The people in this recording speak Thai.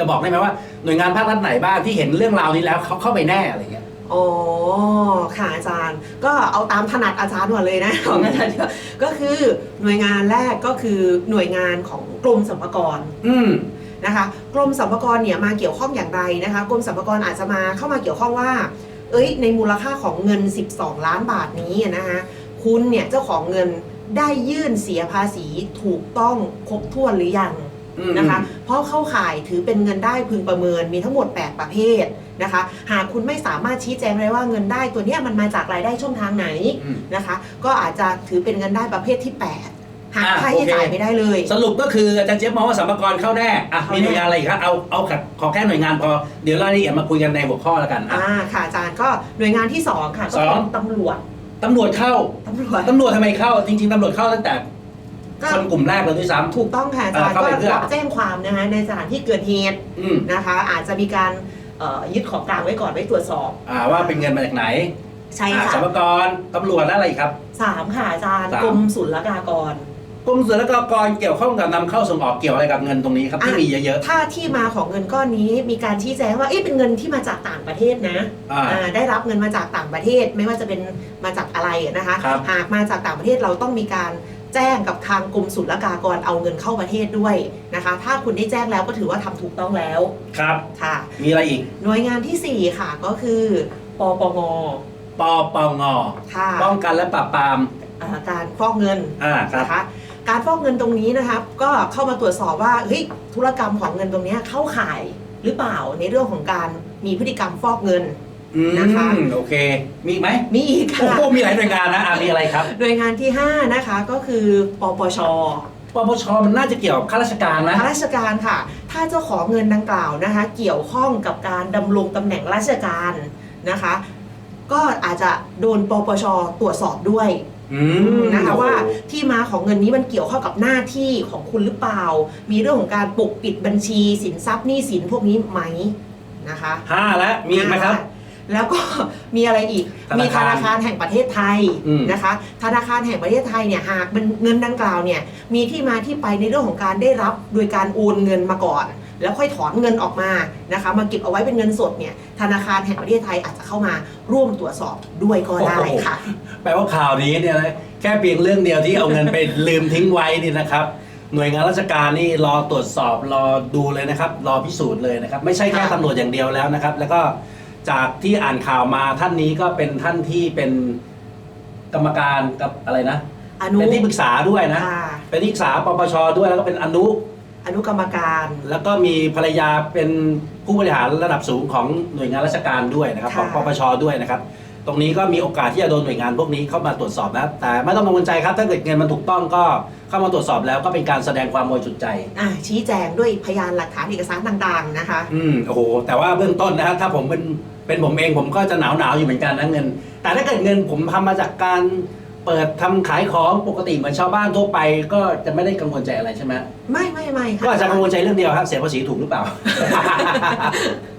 จะบอกได้ไหมว่าหน่วยงานภาครัฐไหนบ้างที่เห็นเรื่องราวนี้แล้วเขาเข้าไปแน่อะไรเงี้ย อ๋อค่ะอาจารย์ก็เอาตามถนัดอาจารย์ก่อนเลยนะของอาจารย์ก็คือหน่วยงานแรกก็คือหน่วยงานของกรมสรรพากรอืมนะคะกรมสรรพากรเนี่ยมาเกี่ยวข้องอย่างไรนะคะกรมสรรพากรอาจจะมาเข้ามาเกี่ยวข้องว่า เอ้ย ในมูลค่าของเงิน 12 ล้านบาทนี้นะคะคุณเนี่ยเจ้าของเงินได้ยื่นเสียภาษีถูกต้องครบถ้วนหรือยังอืม นะคะ เพราะเข้าข่ายถือเป็นเงินได้พึงประเมินมีทั้งหมด 8 ประเภทนะคะ หากคุณไม่สามารถชี้แจงได้ว่าเงินได้ตัวเนี้ยมันมาจากรายได้ช่องทางไหนอืมนะคะ ก็อาจจะถือเป็นเงินได้ประเภทที่ 8หากอะค่าใช้โอเคจ่ายไม่ได้เลย สรุปก็คืออาจารย์เจี๊ยบมองว่าสัมภาระเข้าแน่อะเข้ามีแน่หน่วยงานอะไรอีกครับเอาเอาขอขอแค่หน่วยงานพอเดี๋ยวรายละเอียดมาคุยกันในหัวข้อแล้วกันอะอ่าค่ะอาจารย์ก็หน่วยงานที่ 2 ค่ะก็สอเป็งนตำรวจตำรวจเข้าตำรวจตำรวจทำไมเข้า จริง ๆตำรวจเข้าตั้งแต่ ก็ คนกลุ่มแรกเลยด้วยซ้ำถูกต้องค่ะอาจารย์เอ่อเข้าก็ไปเพื่อรับแจ้งความนะคะในสถานที่เกิดเหตุอืมนะคะ อาจจะมีการเอ่อยึดของกลางไว้ก่อนไว้ตรวจสอบอ่าว่าเป็นเงินมาจากไหนใช่อ่าค่ะสัมภาระตำรวจและอะไรอีกครับ สามค่ะอาจารย์สาม กรมศุลกากร กรมศุลกากรเกี่ยวข้องกับนำเข้าส่งออกเกี่ยวอะไรกับเงินตรงนี้ครับที่อะ มีเยอะถ้าที่มาของเงินก้อนนี้มีการชี้แจงว่าเอ๊ะเป็นเงินที่มาจากต่างประเทศนะๆอ่า อ่าได้รับเงินมาจากต่างประเทศ ไม่ว่าจะเป็นมาจากอะไรนะคะ ครับ หากมาจากต่างประเทศเราต้องมีการ แจ้งกับทางกรมศุลกากรเอาเงินเข้าประเทศด้วยนะคะ ถ้าคุณได้แจ้งแล้วก็ถือว่าทำถูกต้องแล้วครับ ค่ะ มีอะไรอีก หน่วยงานที่ 4 ค่ะก็คือปปงปปงค่ะป้องกันและปราบปรามอ่าการฟอกเงินอ่าครับนะคะการฟอกเงินตรงนี้นะครับ ก็เข้ามาตรวจสอบว่าเฮ้ยธุรกรรมของเงินตรงเนี้ยเข้าข่ายหรือเปล่าในเรื่องของการมีพฤติกรรมฟอกเงินอืม นะคะโอเค มีอีกไหมมีอีกโอ้ค่ะโหมีหลายหน่วยงานนะอะมีอะไรครับหน่วยงานที่ 5 นะคะก็คือปปช ปปชมันน่าจะเกี่ยวกับข้าราชการนะ ข้าราชการค่ะ ถ้าเจ้าของเงินดังกล่าวนะคะ เกี่ยวข้องกับการดำรงตำแหน่งราชการนะคะ ก็อาจจะโดนปปชตรวจสอบด้วยอืมนะคะโอ้โหว่าที่มาของเงินนี้มันเกี่ยวข้องกับหน้าที่ของคุณหรือเปล่า มีเรื่องของการปกปิดบัญชีสินทรัพย์หนี้สินพวกนี้ไหมนะคะห้าแล้วมีอีกไหมครับ แล้วก็ มีอะไรอีก ธนาคารมีธนาคารแห่งประเทศไทยอืม นะคะ ธนาคารแห่งประเทศไทยเนี่ยหากมันเงินดังกล่าวเนี่ยมีที่มาที่ไปในเรื่องของการได้รับโดยการโอนเงินมาก่อน แล้วค่อยถอนเงินออกมานะคะ มาเก็บเอาไว้เป็นเงินสดเนี่ยธนาคารแห่งประเทศไทยอาจจะเข้ามาร่วมตรวจสอบด้วยก็ได้ค่ะ แปลว่าข่าวนี้เนี่ยนะแค่เพียงเรื่องเดียวที่เอาเงินไป ลืมทิ้งไว้นี่นะครับ หน่วยงานราชการนี่รอตรวจสอบรอดูเลยนะครับ รอพิสูจน์เลยนะครับ ไม่ใช่แค่ค่ะ ตำรวจอย่างเดียวแล้วนะครับ แล้วก็ จากที่อ่านข่าวมาท่านนี้ก็เป็นท่านที่เป็นกรรมการกับอะไรนะอนุเป็นที่ปรึกษาด้วยนะ ค่ะเป็นที่ปรึกษาปปชด้วยแล้วก็เป็นอนุ อนุกรรมการ แล้วก็มีภรรยาเป็นผู้บริหารระดับสูงของหน่วยงานราชการด้วยนะครับของค่ะปปชด้วยนะครับ ตรงนี้ก็มีโอกาสที่จะโดนหน่วยงานพวกนี้เข้ามาตรวจสอบนะแต่ไม่ต้องกังวลใจครับถ้าเกิดเงินมันถูกต้องก็เข้ามาตรวจสอบแล้วก็เป็นการแสดงความบริสุทธิ์ใจ อะชี้แจงด้วยพยานหลักฐานเอกสารต่างๆนะคะ อืมโอ้โหแต่ว่าเบื้องต้นนะครับถ้าผมเป็นเป็นผมเองผมก็จะหนาวหนาวๆอยู่เหมือนกันนะเงิน แต่ถ้าเกิดเงินผมทำมาจากการเปิดทำขายของปกติเหมือนชาวบ้านทั่วไป ก็จะไม่ได้กังวลใจอะไรใช่ไหมไม่ไม่ไม่ค่ะก็อาจจะกังวลใจเรื่องเดียวครับเสียภาษีถูกหรือเปล่า